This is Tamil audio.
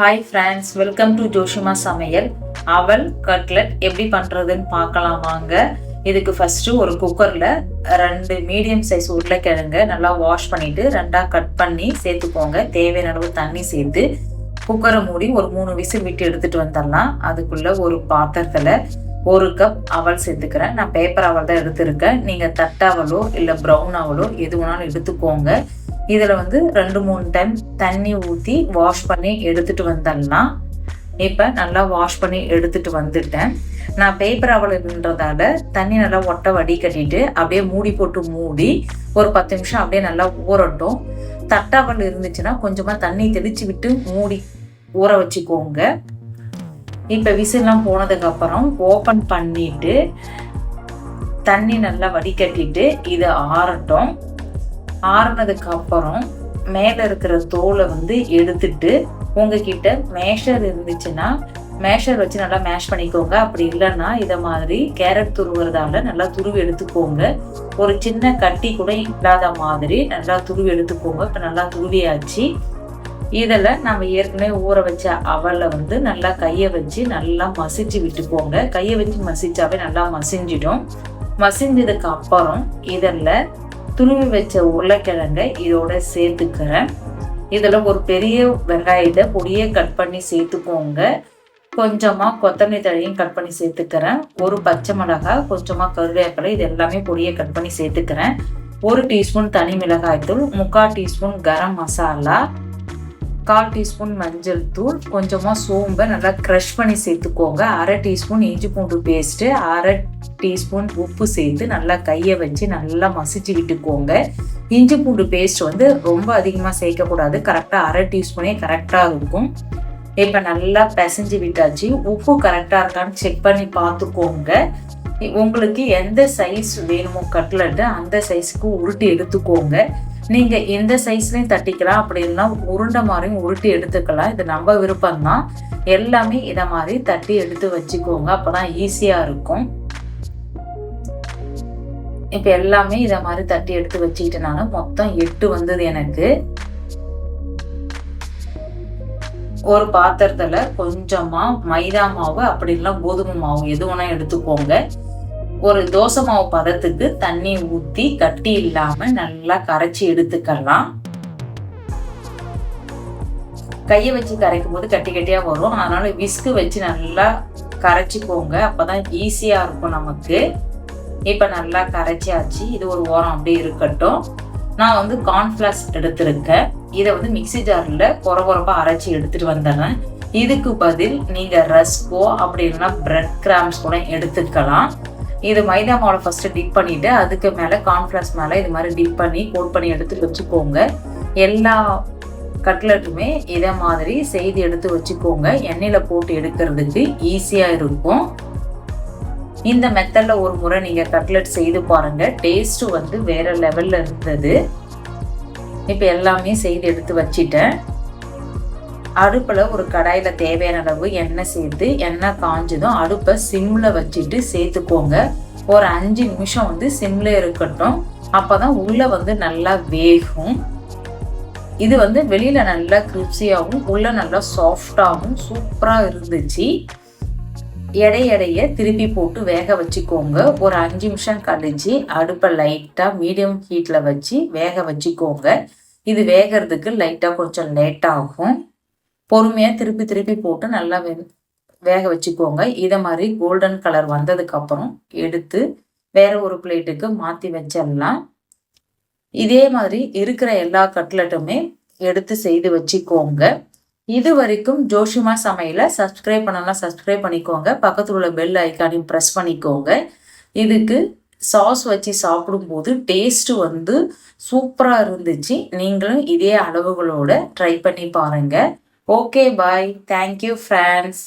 Hi friends welcome to Joshima சமையல் அவல் கட்லெட் எப்படி பண்ணுறதுன்னு பார்க்கலாம் வாங்க. இதுக்கு ஃபஸ்ட்டு ஒரு குக்கரில் ரெண்டு மீடியம் சைஸ் உருளைக்கிழங்க நல்லா வாஷ் பண்ணிவிட்டு ரெண்டாக கட் பண்ணி சேர்த்துக்கோங்க. தேவையான அளவு தண்ணி சேர்த்து குக்கரை மூடி ஒரு மூணு விசில் விட்டு எடுத்துகிட்டு வந்துடலாம். அதுக்குள்ளே ஒரு பாத்திரத்தில் ஒரு கப் அவல் சேர்த்துக்கிறேன். நான் பேப்பர் அவல் தான் எடுத்திருக்கேன். நீங்கள் தட்டாவலோ இல்லை ப்ரௌன் அவலோ எது வேணாலும் எடுத்துக்கோங்க. இதில் வந்து ரெண்டு மூணு டைம் தண்ணி ஊற்றி வாஷ் பண்ணி எடுத்துட்டு வந்துடலாம் இப்போ நல்லா வாஷ் பண்ணி எடுத்துட்டு வந்துட்டேன். நான் பேப்பர் அவல்ன்றதால தண்ணி நல்லா ஒட்டை வடி கட்டிட்டு அப்படியே மூடி போட்டு மூடி ஒரு பத்து நிமிஷம் அப்படியே நல்லா ஊறட்டும். தட்டாவல் இருந்துச்சுன்னா கொஞ்சமாக தண்ணி தெளிச்சு விட்டு மூடி ஊற வச்சுக்கோங்க. இப்போ விசிலாம் போனதுக்கப்புறம் ஓப்பன் பண்ணிட்டு தண்ணி நல்லா வடிகட்டிட்டு இது ஆறட்டும். ஆறுனதுக்கு அப்புறம் மேலே இருக்கிற தோலை வந்து எடுத்துட்டு உங்ககிட்ட மேஷர் இருந்துச்சுன்னா மேஷர் வச்சு நல்லா மேஷ் பண்ணிக்கோங்க. அப்படி இல்லைன்னா இதை மாதிரி கேரட் துருவுறதால நல்லா துருவி எடுத்துக்கோங்க. ஒரு சின்ன கட்டி கூட இல்லாத மாதிரி நல்லா துருவி எடுத்துக்கோங்க. இப்போ நல்லா துருவியாச்சு. இதில் நம்ம ஏற்கனவே ஊற வச்ச அவலை வந்து நல்லா கையை வச்சு நல்லா மசிச்சு விட்டுக்கோங்க. கையை வச்சு மசிச்சாவே நல்லா மசிஞ்சிடும். மசிஞ்சதுக்கு அப்புறம் இதில் துருவி வச்ச உருளைக்கிழங்கை இதோட சேர்த்துக்கிறேன். இதில் ஒரு பெரிய வெங்காயத்தை பொடியை கட் பண்ணி சேர்த்துக்கோங்க. கொஞ்சமாக கொத்தமல்லி தழையும் கட் பண்ணி சேர்த்துக்கிறேன். ஒரு பச்சை மிளகாய் கொஞ்சமாக கருவேப்பிலை இது எல்லாமே பொடியை கட் பண்ணி சேர்த்துக்கிறேன். ஒரு டீஸ்பூன் தனி மிளகாய்த்தூள் முக்கால் டீஸ்பூன் கரம் மசாலா கால் டீஸ்பூன் மஞ்சள் தூள் கொஞ்சமாக சோம்பை நல்லா க்ரஷ் பண்ணி சேர்த்துக்கோங்க. அரை டீஸ்பூன் இஞ்சி பூண்டு பேஸ்ட்டு அரை டீஸ்பூன் உப்பு சேர்த்து நல்லா கையை வச்சு நல்லா மசிச்சு விட்டுக்கோங்க. இஞ்சி பூண்டு பேஸ்ட் வந்து ரொம்ப அதிகமாக சேர்க்கக்கூடாது. கரெக்டாக அரை டீஸ்பூனே கரெக்டாக இருக்கும். இப்போ நல்லா பிசைஞ்சு விட்டாச்சு. உப்பு கரெக்டாக இருக்கான்னு செக் பண்ணி பார்த்துக்கோங்க. உங்களுக்கு எந்த சைஸ் வேணுமோ கட்லட்டு அந்த சைஸ்க்கு உருட்டி எடுத்துக்கோங்க. நீங்க எந்த சைஸ்லயும் தட்டிக்கலாம் அப்படின்னா உருண்டை மாதிரியும் உருட்டி எடுத்துக்கலாம். இது நம்ம விருப்பம்தான். எல்லாமே இதை மாதிரி தட்டி எடுத்து வச்சுக்கோங்க. அப்பதான் ஈஸியா இருக்கும். இப்ப எல்லாமே இதை மாதிரி தட்டி எடுத்து வச்சுக்கிட்டனால மொத்தம் எட்டு வந்தது எனக்கு. ஒரு பாத்திரத்துல கொஞ்சமா மைதா மாவு அப்படி இல்லைன்னா கோதுமை மாவு எது வேணா எடுத்துக்கோங்க. ஒரு தோசை மாவு பதத்துக்கு தண்ணி ஊற்றி கட்டி இல்லாமல் நல்லா கரைச்சி எடுத்துக்கலாம். கையை வச்சு கரைக்கும் போது கட்டி கட்டியாக வரும். அதனால விஸ்கு வச்சு நல்லா கரைச்சிக்கோங்க அப்பதான் ஈஸியாக இருக்கும் நமக்கு. இப்போ நல்லா கரைச்சியாச்சு இது ஒரு ஓரம் அப்படியே இருக்கட்டும். நான் வந்து கார்ன்ஃப்ளாக்ஸ் எடுத்திருக்கேன். இதை வந்து மிக்சி ஜாரில் குற குறப்பா அரைச்சி எடுத்துகிட்டு வந்துடுறேன். இதுக்கு பதில் நீங்கள் ரஸ்கோ அப்படி இல்லைன்னா பிரெட் கிராம்ஸ் கூட எடுத்துக்கலாம். இது மைதா மாவை ஃபஸ்ட்டு டிப் பண்ணிவிட்டு அதுக்கு மேலே கார்ன்ஃப்ளவர்ஸ் மேலே இது மாதிரி டிப் பண்ணி கோட் பண்ணி எடுத்து வச்சுக்கோங்க. எல்லா கட்லெட்டுமே இதை மாதிரி செய்து எடுத்து வச்சுக்கோங்க. எண்ணெயில் போட்டு எடுக்கிறதுக்கு ஈஸியாக இருக்கும். இந்த மெத்தடில் ஒரு முறை நீங்கள் கட்லெட் செய்து பாருங்கள் டேஸ்ட்டு வந்து வேறு லெவலில் இருந்தது. இப்போ எல்லாமே செய்து எடுத்து வச்சிட்டேன். அடுப்பில் ஒரு கடாயில் தேவையான அளவு எண்ணெய் சேர்த்து எண்ணெய் காஞ்சதும் அடுப்பை சிம்மில் வச்சுட்டு சேர்த்துக்கோங்க. ஒரு அஞ்சு நிமிஷம் வந்து சிம்மில் இருக்கட்டும். அப்போ தான் உள்ளே வந்து நல்லா வேகும். இது வந்து வெளியில் நல்லா கிரிப்சியாகவும் உள்ளே நல்லா சாஃப்டாகவும் சூப்பராக இருந்துச்சு. எடைய திருப்பி போட்டு வேக வச்சுக்கோங்க. ஒரு அஞ்சு நிமிஷம் கழிச்சு அடுப்பை லைட்டாக மீடியம் ஹீட்டில் வச்சு வேக வச்சுக்கோங்க. இது வேகிறதுக்கு லைட்டாக கொஞ்சம் லேட் ஆகும். பொறுமையாக திருப்பி திருப்பி போட்டு நல்லா வே வேக வச்சுக்கோங்க. இதை மாதிரி கோல்டன் கலர் வந்ததுக்கப்புறம் எடுத்து வேற ஒரு பிளேட்டுக்கு மாற்றி வச்சிடலாம். இதே மாதிரி இருக்கிற எல்லா கட்லெட்டுமே எடுத்து செய்து வச்சுக்கோங்க. இது வரைக்கும் ஜோஷிமா சமையலை சப்ஸ்கிரைப் பண்ணலாம் சப்ஸ்கிரைப் பண்ணிக்கோங்க. பக்கத்தில் உள்ள பெல் ஐக்கானையும் ப்ரெஸ் பண்ணிக்கோங்க. இதுக்கு சாஸ் வச்சு சாப்பிடும்போது டேஸ்ட்டு வந்து சூப்பராக இருந்துச்சு. நீங்களும் இதே அளவுகளோட ட்ரை பண்ணி பாருங்கள் ஓகே பாய் தேங்க்யூ ஃப்ரான்ஸ்